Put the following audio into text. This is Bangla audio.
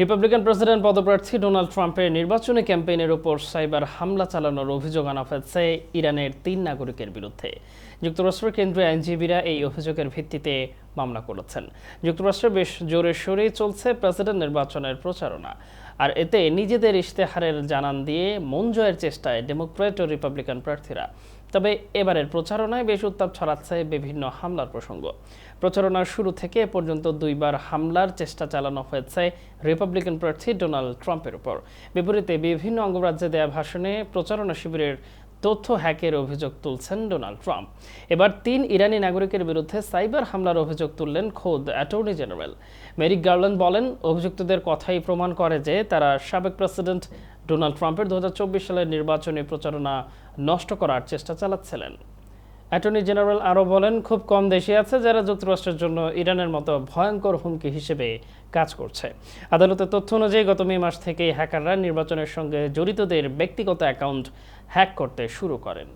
রিপাবলিকান প্রেসিডেন্ট পদপ্রার্থী ডোনাল্ড ট্রাম্পের নির্বাচনী ক্যাম্পেইনের উপর সাইবার হামলা চালানোর অভিযোগ আনা হয়েছে ইরানের তিন নাগরিকের বিরুদ্ধে। যুক্তরাষ্ট্রের কেন্দ্রীয় আইনজীবীরা এই অভিযোগের ভিত্তিতে মামলা করেছেন। যুক্তরাষ্ট্রে বেশ জোরে সোরেই চলছে প্রেসিডেন্ট নির্বাচনের প্রচারণা। আর এতে নিজেদের ইশতেহারের জানান দিয়ে মন জয়ের চেষ্টায় ডেমোক্র্যাট ও রিপাবলিকান প্রার্থীরা। তবে এবারের প্রচারণায় বেশ উত্তাপ ছড়াচ্ছে বিভিন্ন হামলার প্রসঙ্গ। প্রচারণার শুরু থেকে এ পর্যন্ত দুইবার হামলার চেষ্টা চালানো হয়েছে রিপাবলিকান প্রার্থী ডোনাল্ড ট্রাম্পের উপর। বিপরীতে বিভিন্ন অঙ্গরাজ্যে দেয়া ভাষণে প্রচারণা শিবিরের তথ্য হ্যাকের অভিযোগ তুলছেন ডোনাল্ড ট্রাম্প। এবার তিন ইরানি নাগরিকের বিরুদ্ধে সাইবার হামলার অভিযোগ তুললেন খোদ অ্যাটর্নি জেনারেল। মেরিক গার্ল্যান্ড বলেন, অভিযুক্তদের কথাই প্রমাণ করে যে তারা সাবেক প্রেসিডেন্ট ডোনাল্ড ট্রাম্পের দু হাজার চব্বিশ সালের নির্বাচনী প্রচারণা নষ্ট করার চেষ্টা চালাচ্ছিলেন। অ্যাটর্নি জেনারেল আরও বলেন, খুব কম দেশই আছে যারা যুক্তরাষ্ট্রের জন্য ইরানের মতো ভয়ঙ্কর হুমকি হিসেবে কাজ করছে। আদালতের তথ্য অনুযায়ী, গত মে মাস থেকেই হ্যাকাররা নির্বাচনের সঙ্গে জড়িতদের ব্যক্তিগত অ্যাকাউন্ট হ্যাক করতে শুরু করেন।